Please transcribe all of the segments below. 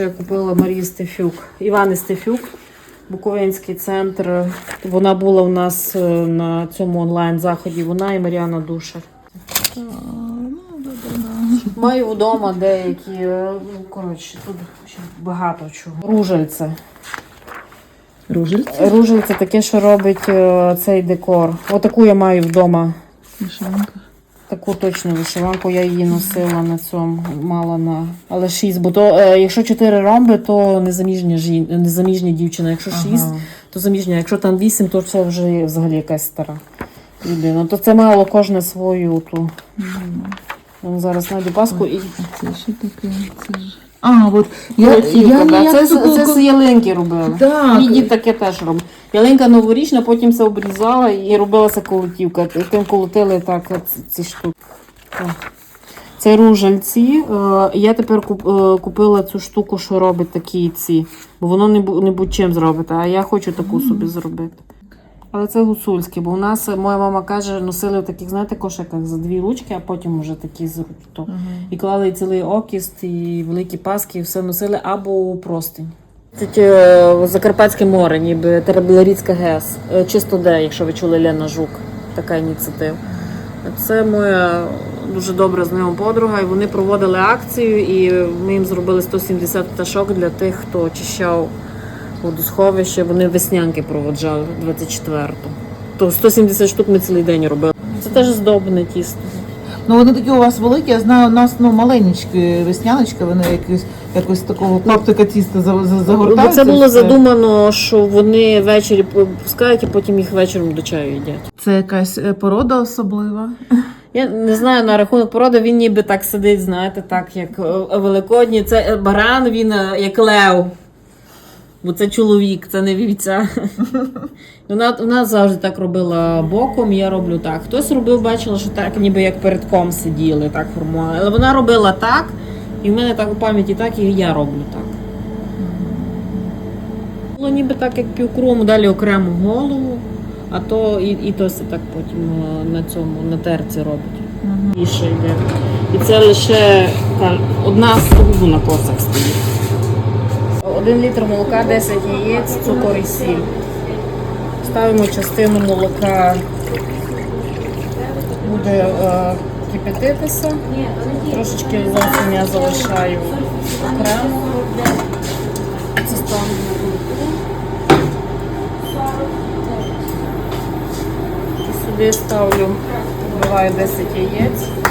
що я купила Марії Стефюк. Івани Стефюк, Буковинський центр. Вона була у нас е, на цьому онлайн-заході. Вона і Маріана Душер. Маю вдома деякі, е, ну коротше, тут багато чого. Ружельце. Ружельце? Ружельце таке, що робить е, цей декор. Отаку я маю вдома. Вишиванка. Таку точно вишиванку я її носила на цьому, мала на. Але шість, бо то, е, якщо чотири ромби, то незаміжня жін... незаміжня дівчина. Якщо шість, Ага. то заміжня. Якщо там вісім, то це вже взагалі якась стара людина. То це мало кожне свою ту. Я зараз знайду паску і. А це що таке? Це ж... А, от я, я, Колотівка, да. ніяк це, такого- це, з ялинки робили. Так. Мій дід таке теж робив. Ялинка новорічна, потім це обрізала і робилася колотівка. Тим колотили так ці штуки. Це ружальці. Е, Я тепер е, купила цю штуку, що робить такі ці. Бо воно не, будь-чим зробити, а я хочу таку собі зробити. Але це гуцульське, бо у нас е, моя мама каже, носили в таких, знаєте, кошиках за дві ручки, а потім вже такі з то. Ага. І клали і цілий окіст, і великі паски, і все носили або е, Закарпатське море, ніби Теребляріцька ГЕС. Е, Чисто де, якщо ви чули Лена Жук, така ініціатива. Це моя дуже добра знайома подруга, і вони проводили акцію, і ми їм зробили 170 пташок для тих, хто очищав водосховище. Вони веснянки проводжали 24-го. То 170 штук ми цілий день робили. Це теж здобне тісто. Ну вони такі у вас великі, я знаю, у нас ну маленькі весняночки, вони якось якось такого клаптика тіста за- за- Бо це було задумано, що вони ввечері пускають, а потім їх вечором до чаю їдять. Це якась е, порода особлива. Я не знаю на рахунок породи, він ніби так сидить, знаєте, так як е, великодні. Це баран, він е, як лев. Бо це чоловік, це не вівця. Вона, вона завжди так робила боком, я роблю так. Хтось робив, бачила, що так, ніби як передком сиділи, так формували. Але вона робила так, і в мене так у пам'яті так, і я роблю так. Було ніби так, як півкрому, далі окрему голову, а то і, і то все так потім е, на цьому, на терці робить. Більше йде. І це лише одна сугубу на косах стоїть. Один літр молока, 10 яєць, цукор і сіль. Ставимо частину молока, буде е, кипятитися. Трошечки зовсім я залишаю окремо. Це. І Сюди ставлю, вбиваю 10 яєць.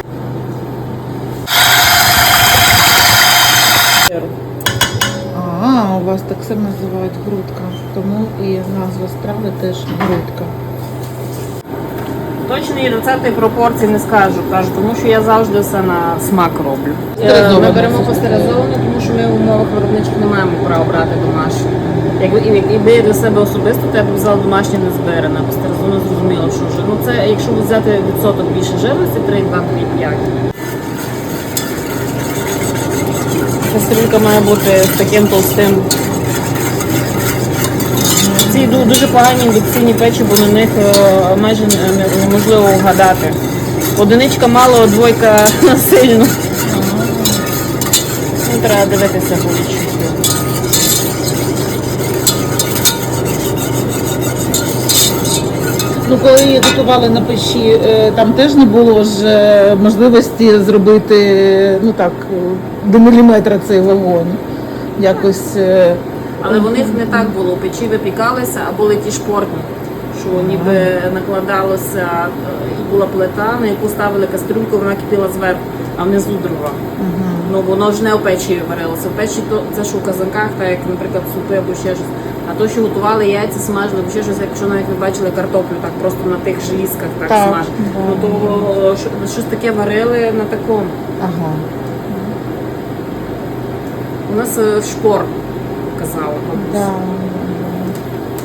А, у вас так само називають грудка. Тому і назва страви теж грудка. Точно Точної рецепти пропорцій не скажу, кажу, тому що я завжди все на смак роблю. Е, Ми беремо все. пастеризоване, тому що ми в умовах виробничих не маємо права брати домашнє. Якби і- якби я для себе особисто, то я б взяла домашнє не збиране. Пастеризоване зрозуміло, що вже. Ну це якщо взяти відсоток більше жирності, 3,2, Кастрюлька має бути з таким толстим. Ці дуже погані індукційні печі, бо на них е, майже не- не- неможливо вгадати. Одиничка мало, двойка сильно. Ну, треба дивитися по Ну, коли її готували на печі, е, там теж не було ж е, можливості зробити ну так, до міліметра цей вогонь. Якось. е, Але в них не так було. У печі випікалися, а були ті шпортні, що ніби накладалося, і була плита, на яку ставили кастрюльку, вона кипіла зверху, а внизу дрова. Ну воно ж не у печі варилося. В печі то це ж у казанках, так як, наприклад, супи або ще щось. А то, що готували яйця, смажили, ще щось, якщо навіть ви бачили картоплю, так просто на тих желізках так, Так, смажили. да. Ну то що- щось таке варили на такому. Ага. У нас е, шпор казала. Да.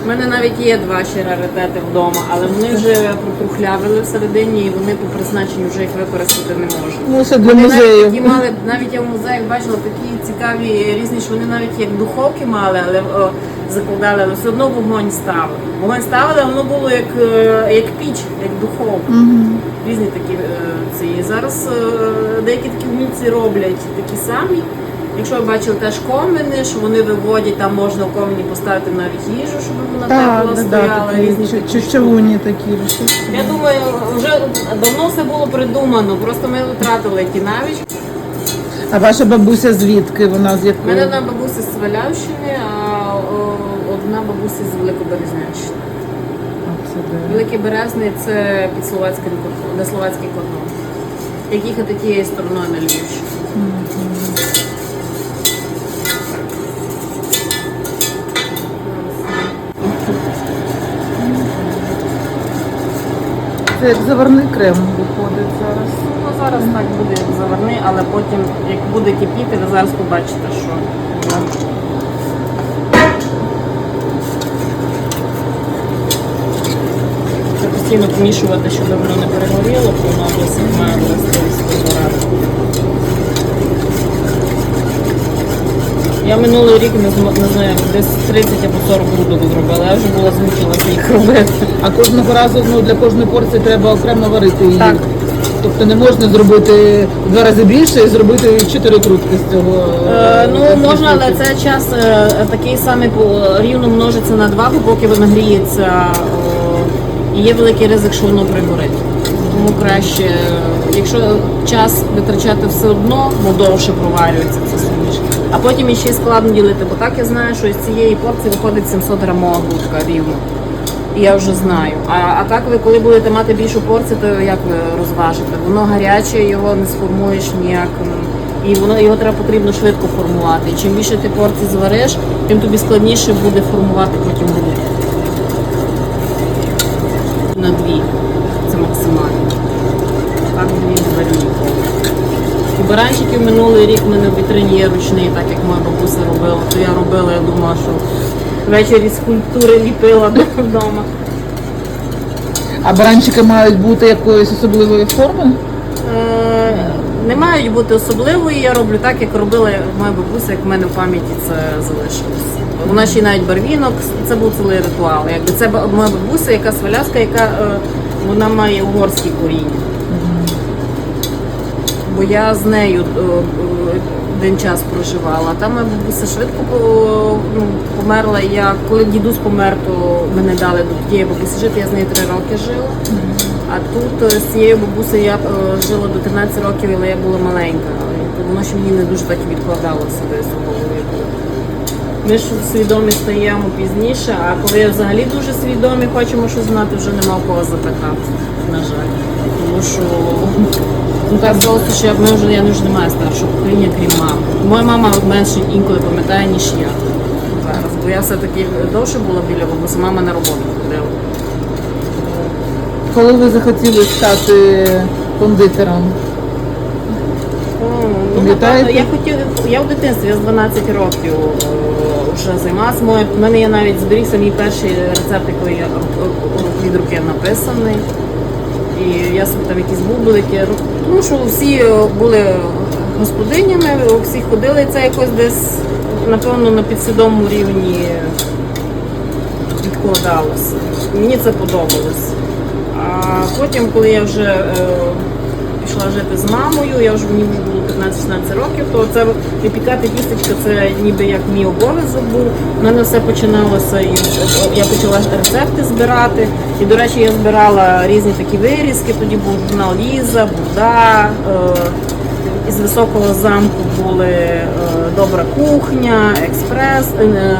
У мене навіть є два ще раритети вдома, але вони вже протрухлявили всередині і вони по призначенню вже їх використати не можуть. Ну, ще для Вони навіть такі мали, навіть я в музеях бачила такі цікаві різні, що вони навіть як духовки мали, але о, закладали, але все одно вогонь ставили. Вогонь ставили, а воно було як, е, як піч, як духовка. Мгм. Різні такі е, ці. Зараз е, деякі такі вмільці роблять такі самі. Якщо ви бачили теж комини, що вони виводять, там можна в комені поставити навіть їжу, щоб вона Так, тепло стояла, різні такі штуки. такі. Я думаю, вже давно все було придумано, просто ми втратили ті навички. А ваша бабуся звідки? Вона з У мене одна бабуся з Свалявщини, а одна бабуся з Великоберезнянщини. Великий Березний це під словацьким кордоном, де словацький кордон. Як їхати тією стороною на Львівщину. Це як заварний крем виходить зараз. Ну, зараз так буде як заварний, але потім, як буде кипіти, ви зараз побачите, що Це постійно помішувати, щоб воно не перегоріло, бо воно досить має властивість вигорати. Я минулий рік не, знаю, десь 30 або 40 грудок зробила, я вже була змучилася їх робити. А кожного разу ну, для кожної порції треба окремо варити її. Так. Тобто не можна зробити в два рази більше і зробити чотири крутки з цього. Е, е, ну можна, але це час е, такий самий по- рівно множиться на два, бо поки воно гріється, і є великий ризик, що воно пригорить. Тому краще, якщо час витрачати все одно, бо довше проварюється це суміш. А потім іще складно ділити, бо так я знаю, що з цієї порції виходить 700 грамова грудка рівно. Я вже знаю. А, а так ви коли будете мати більшу порцію, то як ви розважите? Воно гаряче, його не сформуєш ніяк. І воно його треба потрібно швидко формувати. І чим більше ти порцій звариш, тим тобі складніше буде формувати потім грудку. На дві. Це максимально. Так дві зварні. І баранчиків минулий рік в мене в вітрині є ручний, так як моя бабуся робила. То я робила, я думала, що ввечері скульптури ліпила вдома. А баранчики мають бути якоїсь особливої форми? Е, Не мають бути особливої, я роблю так, як робила моя бабуся, як в мене в пам'яті це залишилось. Вона ще й навіть барвінок, це був цілий ритуал. Якби це моя бабуся, яка сваляска, яка е, вона має угорські коріння. Бо я з нею е, е, один час проживала. Там моя бабуся швидко ну, померла. Я коли дідусь помер, то мене дали до тієї бабусі жити. Я з нею три роки жила. А тут е, з цією бабусею я е, жила до 13 років, але я була маленька. Воно ще мені не дуже так і відкладалося десь у голові. Ми ж свідомі стаємо пізніше, а коли взагалі дуже свідомі, хочемо щось знати, вже нема в кого запитати, на жаль. Тому що ну, так сталося, що я, ми вже, я вже не маю старшого покоління, крім мами. Моя мама менше інколи пам'ятає, ніж я зараз. Бо я все-таки довше була біля бабусі, мама на роботу ходила. Коли ви захотіли стати кондитером? Ну, напевно, я хотів, я в дитинстві, я з 12 років займалася. Моє- У мене є навіть зберігся мій перший рецепт, який від руки написаний. І я собі там якісь бублики. Тому що всі були господинями, всі ходили, це якось десь, напевно, на підсвідомому рівні відкладалося. Мені це подобалось. А потім, коли я вже е, пішла жити з мамою, я вже мені було 15-16 років, то це випікати тістечка, це ніби як мій обов'язок був. У мене все починалося із я почала рецепти збирати. І, до речі, я збирала різні такі вирізки. Тоді був журнал Ліза, Буда. Е, із високого замку були е, Добра кухня, експрес. е,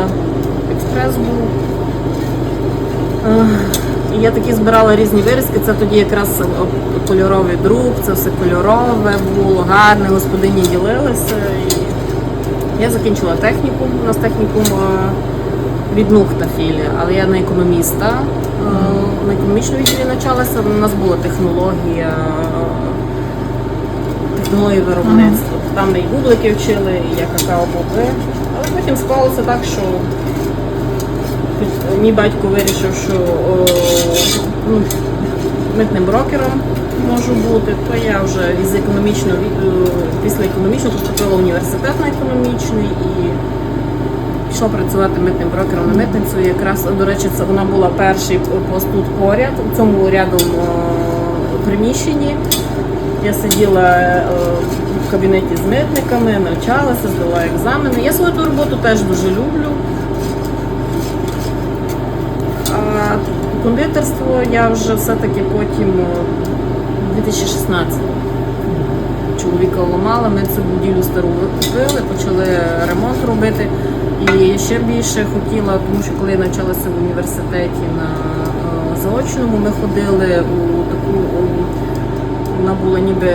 експрес був. І я такі збирала різні вирізки. Це тоді якраз е, кольоровий друк, це все кольорове було, гарне, господині ділилися. І я закінчила технікум. У нас технікум е, від Нухта але я не економіста. Е, На економічному відділі навчалася. У нас була технологія. Технології виробництва. Там і бублики вчили, і я какао-боби. Але потім склалося так, що Мій батько вирішив, що ну, митним брокером можу бути, то я вже із економічного е, після економічного поступила університет на економічний і пішла працювати митним брокером на митницю. Якраз, до речі, це вона була перший пост тут поряд, у цьому рядом приміщенні. Я сиділа е, в кабінеті з митниками, навчалася, здала екзамени. Я свою ту роботу теж дуже люблю. Кондитерство я вже все-таки потім у 2016 чоловіка ламала, ми цю будівлю стару купили, почали ремонт робити. І ще більше хотіла, тому що коли я навчалася в університеті на е, заочному, ми ходили у таку вона була ніби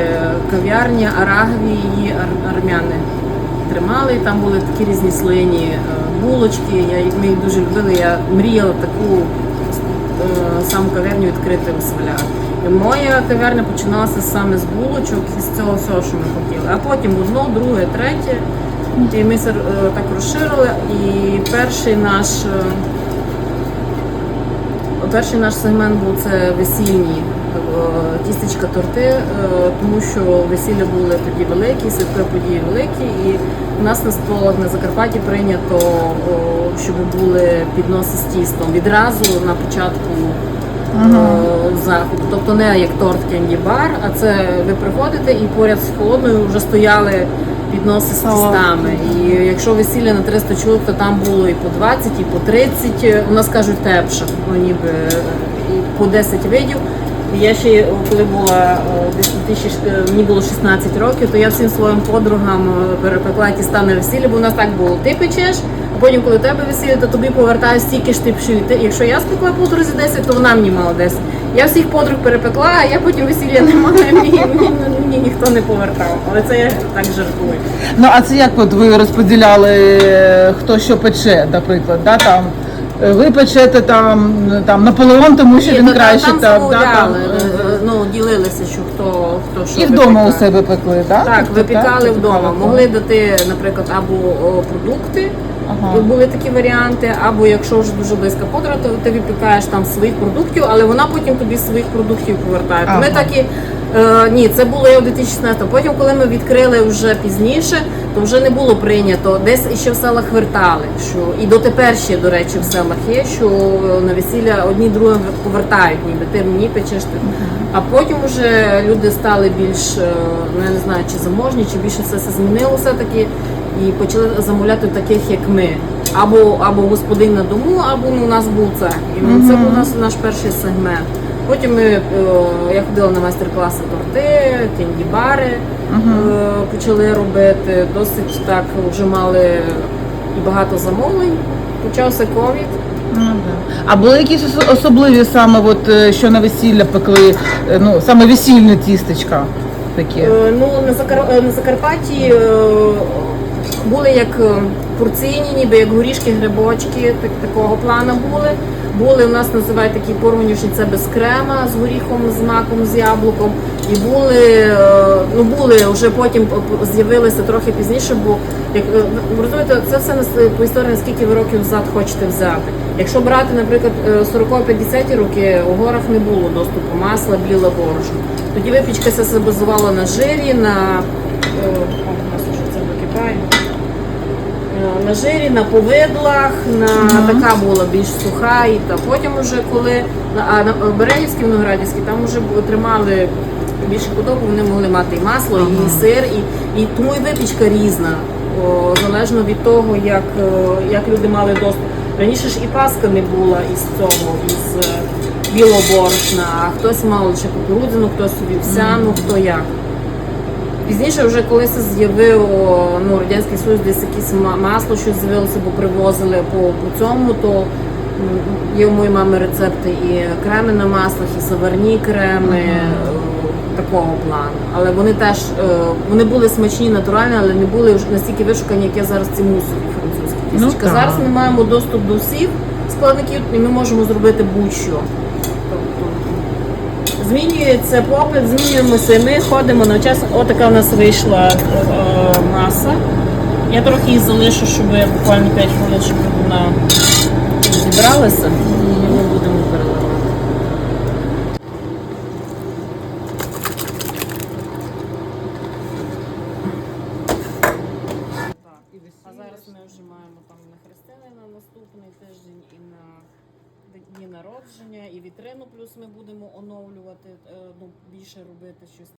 кав'ярня, арагві, її ар- армяни тримали. Там були такі різні слоєні е, булочки. Я ми їх дуже любили. Я мріяла таку е, саму кав'ярню відкрити І моя кав'ярня починалася саме з булочок і з цього всього, що ми хотіли. А потім одно, друге, третє. І ми е, так розширили. І перший наш. е, Перший наш сегмент був це весільні тістечка торти, е, тому що весілля були тоді великі, святкові події великі, і у нас на столах на Закарпатті прийнято, щоб були підноси з тістом відразу на початку е, заходу. Тобто не як торт кенді бар, а це ви приходите і поряд з холодною вже стояли підноси з тістами. І якщо весілля на 300 чоловік, то там було і по 20, і по 30, у нас кажуть тепше, ну ніби е, і по 10 видів. Я ще коли була е, десь 2000, мені було 16 років, то я всім своїм подругам е, перепекла тіста на весілля, бо у нас так було. Ти печеш, а потім, коли тебе весілля, то тобі повертають стільки ж ти пшив. Якщо я спекла подрузі 10, то вона мені мала 10. Я всіх подруг перепекла, а я потім весілля не мала, мені ніхто не повертав. Але це я так жартую. Ну а це як от ви розподіляли, е, хто що пече, наприклад, да, там. Е, Ви печете там, там Наполеон, тому що Ні, він то краще там, так, там да, там, замовляли, е, е, ну, ділилися, що хто, хто що і вдома у випікає. себе пекли? Так, Тобто, випікали так, вдома. випікали Могли дати, наприклад, або о, продукти, Ага. були такі варіанти, або якщо вже дуже близька подруга, то ти випікаєш там своїх продуктів, але вона потім тобі своїх продуктів повертає. То Ми так і е, ні, це було я в 2016 Потім, коли ми відкрили вже пізніше, то вже не було прийнято. Десь ще в селах вертали. Що і дотепер ще, до речі, в селах є, що е, на весілля одні другим повертають, ніби ти мені печеш ти. А потім вже люди стали більш, е, ну я не знаю, чи заможні, чи більше все це змінилося таки, і почали замовляти таких, як ми. Або, або господин на дому, або ну, у нас був цех. І ну, це був у нас наш перший сегмент. Потім ми, е, я ходила на майстер-класи торти, кенді-бари е, почали робити. Досить так вже мали і багато замовлень. Почався ковід. Ну. А були якісь особливі саме, от, е, що на весілля пекли, ну, саме весільне тістечка такі? Е, Ну, на, Закар... на Закарпатті були як е, порційні, ніби як горішки, грибочки, так, такого плану були. Були у нас називають такі порванюшні, це без крема з горіхом, з маком, з яблуком. І були, е, ну були вже потім з'явилися трохи пізніше, бо як е, розумієте, це все по історії, наскільки ви років взад хочете взяти. Якщо брати, наприклад, е, 40-50 роки, у горах не було доступу масла, біле борошно. Тоді випічка все базувала на жирі, на е, о, у нас вже це википає. Е, На жирі, на повидлах, на така була більш суха, і та потім уже коли на- а на Беренівській Виноградівській там вже бу- тримали більше подобу, вони могли мати і масло, і сир, і, і тому і випічка різна, о, залежно від того, як, е, як люди мали доступ. Раніше ж і паска не була із цього, із е, білого борошна, а хтось мав лише кукурудзяну, хтось вівсяну, хто як. Пізніше, вже коли це з'явив ну, Радянський Союз, десь якесь масло, щось з'явилося, бо привозили по, по цьому, то є у моєї мами рецепти і креми на маслах, і саварні креми е, такого плану. Але вони теж е, вони були смачні, натуральні, але не були вже настільки вишукані, як є зараз ці мусові французькі Ну, зараз ми маємо доступ до всіх складників, і ми можемо зробити будь-що. Змінюється попит, змінюємося. Ми ходимо на час. Отака в нас вийшла е, маса. Я трохи її залишу, щоб буквально 5 хвилин, щоб вона зібралася. І ми будемо переливати. А зараз ми вже маємо там на Христини на наступний тиждень і на дні народження, і вітрину плюс ми будемо оновлювати, е, ну, більше робити щось